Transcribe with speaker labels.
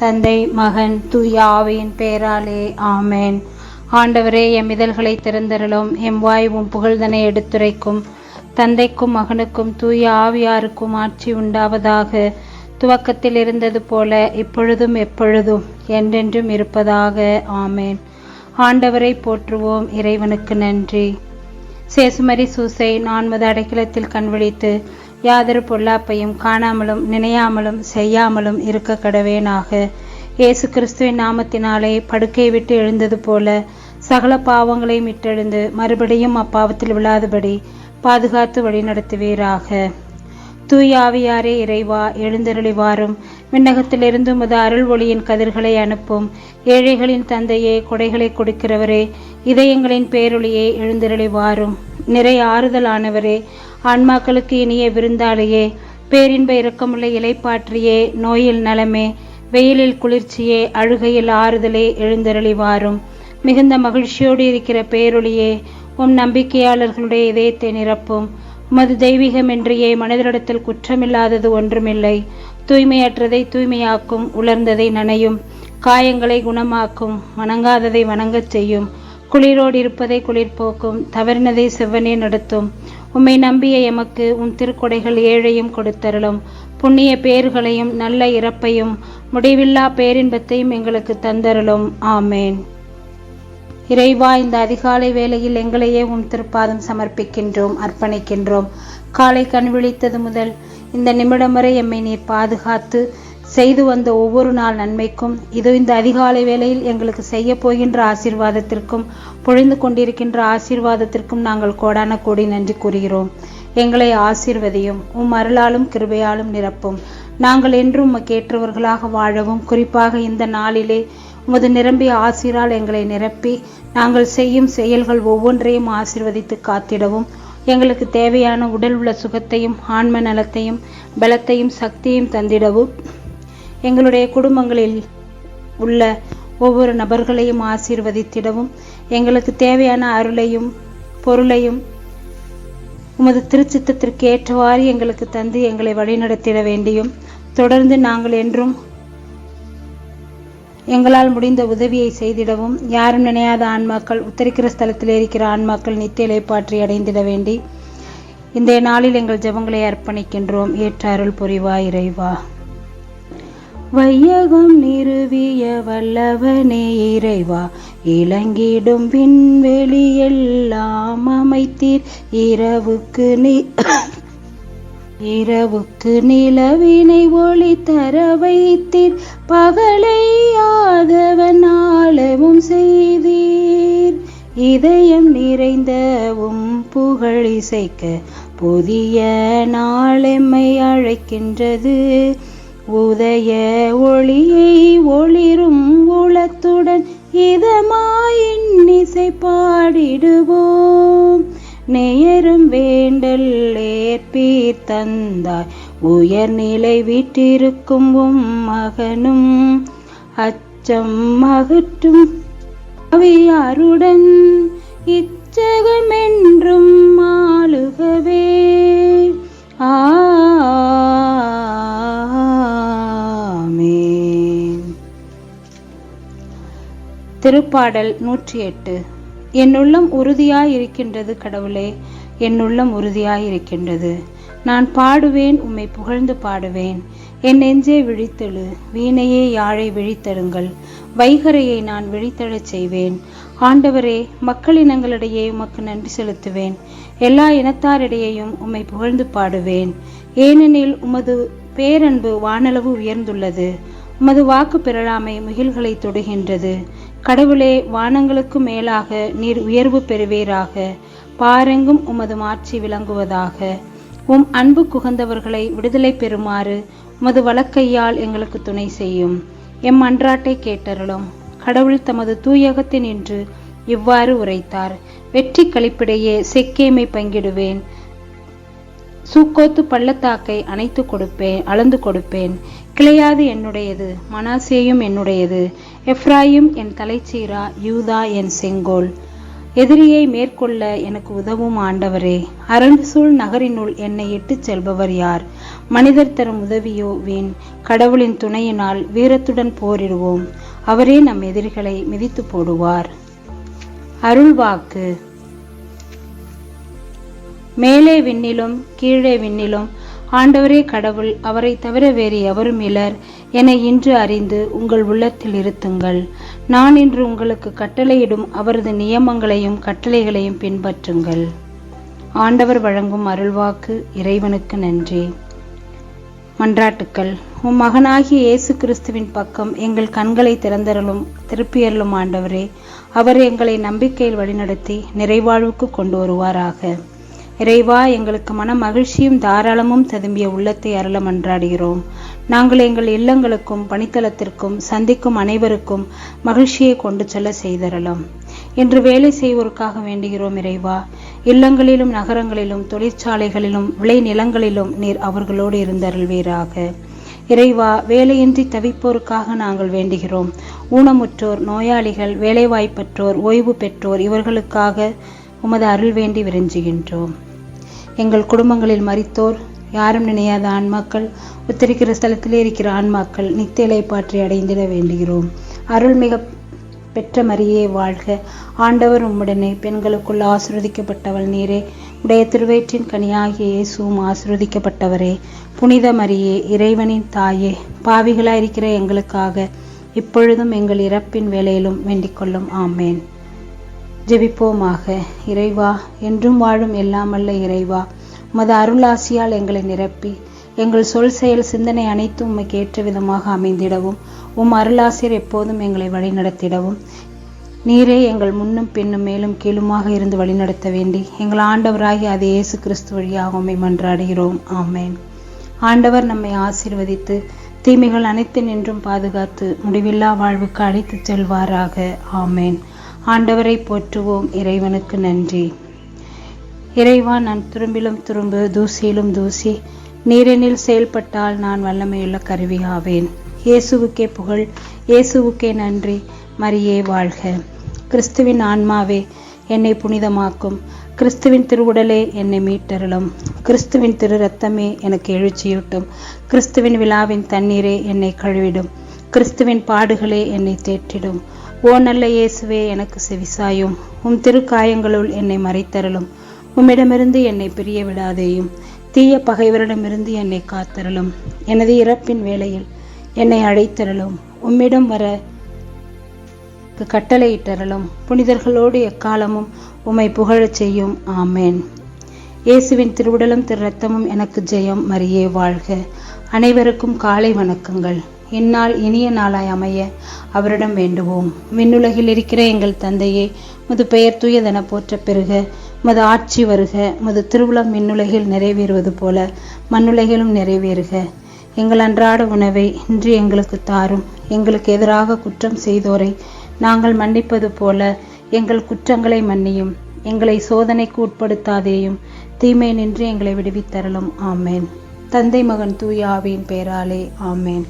Speaker 1: தந்தை மகன் துயாவின் பேராலே ஆமேன். ஆண்டவரே எம் இதழ்களை திறந்தருளும். எம் வாய்வும் புகழ்தனை எடுத்துரைக்கும். தந்தைக்கும் மகனுக்கும் தூய ஆவியாருக்கும் ஆட்சி உண்டாவதாக. துவக்கத்தில் இருந்தது போல இப்பொழுதும் எப்பொழுதும் என்றென்றும் இருப்பதாக. ஆமேன். ஆண்டவரை போற்றுவோம். இறைவனுக்கு நன்றி. சேசுமரி சூசை நான்மது அடைக்கலத்தில் கண்விழித்து யாதொரு பொல்லாப்பையும் காணாமலும் நினையாமலும் செய்யாமலும் இருக்க கடவேனாக. இயேசு கிறிஸ்துவின் நாமத்தினாலே படுக்கை விட்டு எழுந்தது போல சகல பாவங்களையும் விட்டெழுந்து மறுபடியும் அப்பாவத்தில் விழாதபடி பாதுகாத்து வழிநடத்துவீராக. தூயாவியாரே இறைவா எழுந்தருளிவாரும். விண்ணகத்திலிருந்து முத அருள் ஒளியின் கதிர்களை அனுப்பும். ஏழைகளின் தந்தையே கொடைகளை கொடுக்கிறவரே இதயங்களின் பேரொளியே எழுந்தருளிவாரும். நிறை ஆறுதலானவரே ஆன்மாக்களுக்கு இனிய விருந்தாளியே பேரின்ப இரக்கமுள்ள இலைப்பாற்றியே நோயில் நலமே வெயிலில் குளிர்ச்சியே அழுகையில் ஆறுதலே எழுந்தருளி வாரும் மிகுந்த மகிழ்ச்சியோடு இருக்கிற பேரொளியே உம் நம்பிக்கையாளர்களுடைய இதயத்தை நிரப்பும். உமது தெய்வீகமின்றியே மனிதரிடத்தில் குற்றமில்லாதது ஒன்றுமில்லை. தூய்மையற்றதை தூய்மையாக்கும் உலர்ந்ததை நனையும். காயங்களை குணமாக்கும் வணங்காததை வணங்கச் செய்யும். குளிரோடு இருப்பதை குளிர்போக்கும் தவறினதை செவ்வனே நடத்தும். உம்மை நம்பிய எமக்கு உன் திருக்கொடைகள் ஏழையும் கொடுத்தருளும். புண்ணிய பேர்களையும் நல்ல இறப்பையும் முடிவில்லா பேரின்பத்தையும் எங்களுக்கு தந்தருளும். ஆமேன். இறைவா இந்த அதிகாலை வேளையில் எங்களையே உன் திருப்பாதம் சமர்ப்பிக்கின்றோம் அர்ப்பணிக்கின்றோம். காலை கண் விழித்தது முதல் இந்த நிமிடம் வரை எம்மை நீர் பாதுகாத்து செய்து வந்த ஒவ்வொரு நாள் நன்மைக்கும் இது இந்த அதிகாலை வேளையில் எங்களுக்கு செய்ய போகின்ற ஆசீர்வாதத்திற்கும் பொழிந்து கொண்டிருக்கின்ற ஆசீர்வாதத்திற்கும் நாங்கள் கோடான கோடி நன்றி கூறுகிறோம். எங்களை ஆசீர்வதியும் உம் அருளாலும் கிருபையாலும் நிரப்பும். நாங்கள் என்றும் உமக்கு ஏற்றவர்களாக வாழவும் குறிப்பாக இந்த நாளிலே உமது நிரம்பிய ஆசிரால் எங்களை நிரப்பி நாங்கள் செய்யும் செயல்கள் ஒவ்வொன்றையும் ஆசிர்வதித்து காத்திடவும். எங்களுக்கு தேவையான உடல் உள்ள சுகத்தையும் ஆன்ம நலத்தையும் பலத்தையும் சக்தியையும் தந்திடவும். எங்களுடைய குடும்பங்களில் உள்ள ஒவ்வொரு நபர்களையும் ஆசீர்வதித்திடவும் எங்களுக்கு தேவையான அருளையும் பொருளையும் உமது திருச்சித்தத்திற்கு ஏற்றவாறு எங்களுக்கு தந்து எங்களை வழிநடத்திட வேண்டியும் தொடர்ந்து நாங்கள் என்றும் எங்களால் முடிந்த உதவியை செய்திடவும் யாரும் நினையாத ஆன்மாக்கள் உத்தரிக்கிற ஸ்தலத்தில் இருக்கிற ஆன்மாக்கள் நித்திய இலைப்பாற்றி அடைந்திட வேண்டி இந்த நாளில் எங்கள் ஜெபங்களை அர்ப்பணிக்கின்றோம். ஏற்ற அருள் புரிவா இறைவா. வையகம் நிறுவிய வல்லவனே இறைவா இளங்கிடும் விண்வெளி எல்லாம் அமைத்தீர். இரவுக்கு நீ இரவுக்கு நிலவினை ஒளி தர வைத்தீர். பகலை ஆதவன் ஆளவும் செய்தீர். இதயம் நிறைந்தவும் புகழ் இசைக்க புதிய நாளெம்மை அழைக்கின்றது. உதய ஒளியை ஒளிரும் உளத்துடன் இதமாயின் பாடிடுவோம். நேயரும் வேண்டல் ஏற்பீர் தந்தாய். உயர்நிலை விட்டிருக்கும் உம் மகனும் அச்சம் அகற்றும் அவியாருடன் இச்சகமென்றும் ஆளுகவே. ஆ திருப்பாடல் நூற்றி எட்டு என்னுள்ளம் உறுதியாயிருக்கின்றது இருக்கின்றது கடவுளே என்னுள்ளம் உறுதியாயிருக்கின்றது. இருக்கின்றது நான் பாடுவேன் உம்மை புகழ்ந்து பாடுவேன். என் நெஞ்சே விழித்தெழு வீணையே யாழை விழித்தெழுங்கள் வைகரையை நான் விழித்தெழச் செய்வேன். ஆண்டவரே மக்களினங்களிடையே உமக்கு நன்றி செலுத்துவேன். எல்லா இனத்தாரிடையேயும் உம்மை புகழ்ந்து பாடுவேன். ஏனெனில் உமது பேரன்பு வானளவு உயர்ந்துள்ளது. உமது வாக்கு பெறலாமை முகில்களை தொடுகின்றது. கடவுளே வானங்களுக்கு மேலாக நீர் உயர்வு பெறுவீராக. பாரெங்கும் உமது மாட்சி விளங்குவதாக. உம் அன்பு குகந்தவர்களை விடுதலை பெறுமாறு உமது வழக்கையால் எங்களுக்கு துணை செய்யும். எம் அன்றாட்டை கேட்டருளும். கடவுள் தமது தூயகத்தில் நின்று இவ்வாறு உரைத்தார். வெற்றி கழிப்பிடையே செக்கேமை பங்கிடுவேன். சூக்கோத்து பள்ளத்தாக்கை அணைத்து கொடுப்பேன் அளந்து கொடுப்பேன். கிளையாது என்னுடையது மனாசேயும் என்னுடையது. எஃப்ராயும் என் தலைச்சீரா யூதா என் செங்கோல். எதிரியை மேற்கொள்ள எனக்கு உதவும் ஆண்டவரே. அரண்டு சூழ் நகரினுள் என்னை இட்டுச் செல்பவர் யார்? மனிதர் தரும் உதவியோ வீண்? கடவுளின் துணையினால் வீரத்துடன் போரிடுவோம். அவரே நம் எதிரிகளை மிதித்து போடுவார். அருள்வாக்கு மேலே விண்ணிலும் கீழே விண்ணிலும் ஆண்டவரே கடவுள் அவரை தவிர வேறு எவரும் இலர் என இன்று அறிந்து உங்கள் உள்ளத்தில் இருத்துங்கள். நான் இன்று உங்களுக்கு கட்டளையிடும் அவரது நியமங்களையும் கட்டளைகளையும் பின்பற்றுங்கள். ஆண்டவர் வழங்கும் அருள்வாக்கு இறைவனுக்கு நன்றி. மன்றாட்டுக்கள் உம் மகனாகிய இயேசு கிறிஸ்துவின் பக்கம் எங்கள் கண்களை திறந்தரலும் திருப்பியருளும் ஆண்டவரே அவர் எங்களை நம்பிக்கையில் வழிநடத்தி நிறைவாழ்வுக்கு கொண்டு வருவாராக. இறைவா எங்களுக்கு மன மகிழ்ச்சியும் தாராளமும் ததும்பிய உள்ளத்தை அருள மன்றாடுகிறோம். நாங்கள் எங்கள் இல்லங்களுக்கும் பணித்தளத்திற்கும் சந்திக்கும் அனைவருக்கும் மகிழ்ச்சியை கொண்டு செல்ல செய்தரலாம் இன்று வேலை செய்வோருக்காக வேண்டுகிறோம் இறைவா. இல்லங்களிலும் நகரங்களிலும் தொழிற்சாலைகளிலும் விளை நிலங்களிலும் நீர் அவர்களோடு இருந்தருள்வீராக. இறைவா வேலையின்றி தவிப்போருக்காக நாங்கள் வேண்டுகிறோம். ஊனமுற்றோர் நோயாளிகள் வேலைவாய்ப்பற்றோர் ஓய்வு பெற்றோர் இவர்களுக்காக உமது அருள் வேண்டி விரைஞ்சுகின்றோம். எங்கள் குடும்பங்களில் மறித்தோர் யாரும் நினையாத ஆன்மாக்கள் உத்தரிக்கிற ஸ்தலத்திலே இருக்கிற ஆன்மாக்கள் நித்தியலை பாற்றி அடைந்திட வேண்டுகிறோம். அருள்மிக பெற்ற மரியே வாழ்க. ஆண்டவர் உம்முடனே பெண்களுக்குள் ஆசிர்வதிக்கப்பட்டவள் நீரே. உடைய திருவயிற்றின் கனியாகிய இயேசுவும் ஆசிர்வதிக்கப்பட்டவரே. புனித மரியே இறைவனின் தாயே பாவிகளாயிருக்கிற எங்களுக்காக இப்பொழுதும் எங்கள் இறப்பின் வேலையிலும் வேண்டிக் கொள்ளும். ஆமேன். ஜெபிப்போமாக. இறைவா என்றும் வாழும் எல்லாமல்ல இறைவா. மத அருளாசியால் எங்களை நிரப்பி எங்கள் சொல் செயல் சிந்தனை அனைத்தும் உமக்கு ஏற்ற விதமாக அமைந்திடவும். உம் அருளாசியர் எப்போதும் எங்களை வழிநடத்திடவும். நீரே எங்கள் முன்னும் பின்னும் மேலும் கீழுமாக இருந்து வழிநடத்த வேண்டி எங்கள் ஆண்டவராகி அது இயேசு கிறிஸ்து வழியாக உண்மை மன்றாடுகிறோம். ஆமேன். ஆண்டவர் நம்மை ஆசீர்வதித்து தீமைகள் அனைத்து நின்றும் பாதுகாத்து முடிவில்லா வாழ்வுக்கு அழைத்துச் செல்வாராக. ஆமேன். ஆண்டவரை போற்றுவோம் இறைவனுக்கு நன்றி. இறைவா நான் துரும்பிலும் துரும்பு தூசியிலும் தூசி நீரெனில் செயல்பட்டால் நான் வல்லமையுள்ள கருவியாவேன். இயேசுவுக்கே புகழ் இயேசுவுக்கே நன்றி. மரியே வாழ்க. கிறிஸ்துவின் ஆன்மாவே என்னை புனிதமாக்கும். கிறிஸ்துவின் திருவுடலே என்னை மீட்டருளும். கிறிஸ்துவின் திரு ரத்தமே எனக்கு எழுச்சியூட்டும். கிறிஸ்துவின் விழாவின் தண்ணீரே என்னை கழுவிடும். கிறிஸ்துவின் பாடுகளே என்னை தேற்றிடும். ஓ நல்ல இயேசுவே எனக்கு செவிசாயும். உம் திருக்காயங்களுள் என்னை மறைத்தரலும் உம்மிடமிருந்து என்னை பிரிய விடாதேயும் தீய பகைவரிடமிருந்து என்னை காத்தரலும் எனது இறப்பின் வேளையில் என்னை அழைத்தரலும் உம்மிடம் வர கட்டளையிட்டரலும் புனிதர்களோடு எக்காலமும் உம்மை புகழச் செய்யும். ஆமேன். இயேசுவின் திருவுடலும் திரு ரத்தமும் எனக்கு ஜெயம். மரியே வாழ்க. அனைவருக்கும் காலை வணக்கங்கள். இந்நாள் இனிய நாளாய் அமைய அவரிடம் வேண்டுவோம். விண்ணுலகில் இருக்கிற எங்கள் தந்தையே முது பெயர் தூயதென போற்ற பெருக மது ஆட்சி வருக மது திருவிழம் விண்ணுலகில் நிறைவேறுவது போல மண்ணுலகிலும் நிறைவேறுக. எங்கள் அன்றாட உணவை இன்று எங்களுக்கு தாரும். எங்களுக்கு எதிராக குற்றம் செய்தோரை நாங்கள் மன்னிப்பது போல எங்கள் குற்றங்களை மன்னியும். எங்களை சோதனைக்கு உட்படுத்தாதேயும் தீமை நின்று எங்களை விடுவித்தரலும். ஆமேன். தந்தை மகன் தூய ஆவியின் பெயராலே ஆமேன்.